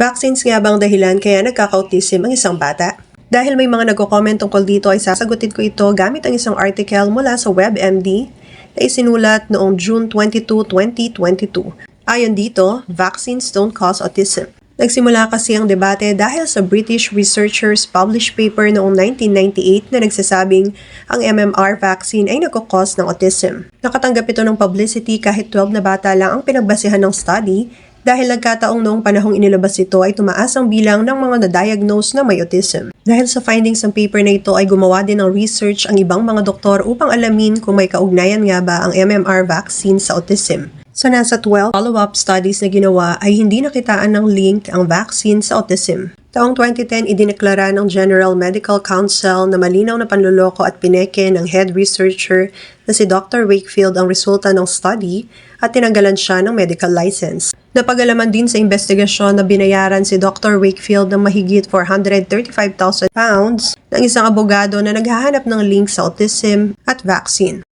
Vaccines nga bang dahilan kaya nagkaka-autism ang isang bata? Dahil may mga nagko-comment tungkol dito ay sasagutin ko ito gamit ang isang article mula sa WebMD na isinulat noong June 22, 2022. Ayon dito, vaccines don't cause autism. Nagsimula kasi ang debate dahil sa British researchers published paper noong 1998 na nagsasabing ang MMR vaccine ay nagkakos ng autism. Nakatanggap ito ng publicity kahit 12 na bata lang ang pinagbasihan ng study dahil nagkataong noong panahong inilabas ito ay tumaas ang bilang ng mga na-diagnose na may autism. Dahil sa findings ng paper na ito ay gumawa din ng research ang ibang mga doktor upang alamin kung may kaugnayan nga ba ang MMR vaccine sa autism. Sa nasa 12 follow-up studies na ginawa ay hindi nakitaan ng link ang vaccine sa autism. Taong 2010, idineklara ng General Medical Council na malinaw na panluloko at pineke ng head researcher na si Dr. Wakefield ang resulta ng study at tinanggalan siya ng medical license. Napagalaman din sa investigasyon na binayaran si Dr. Wakefield ng mahigit 435,000 pounds ng isang abogado na naghahanap ng link sa autism at vaccine.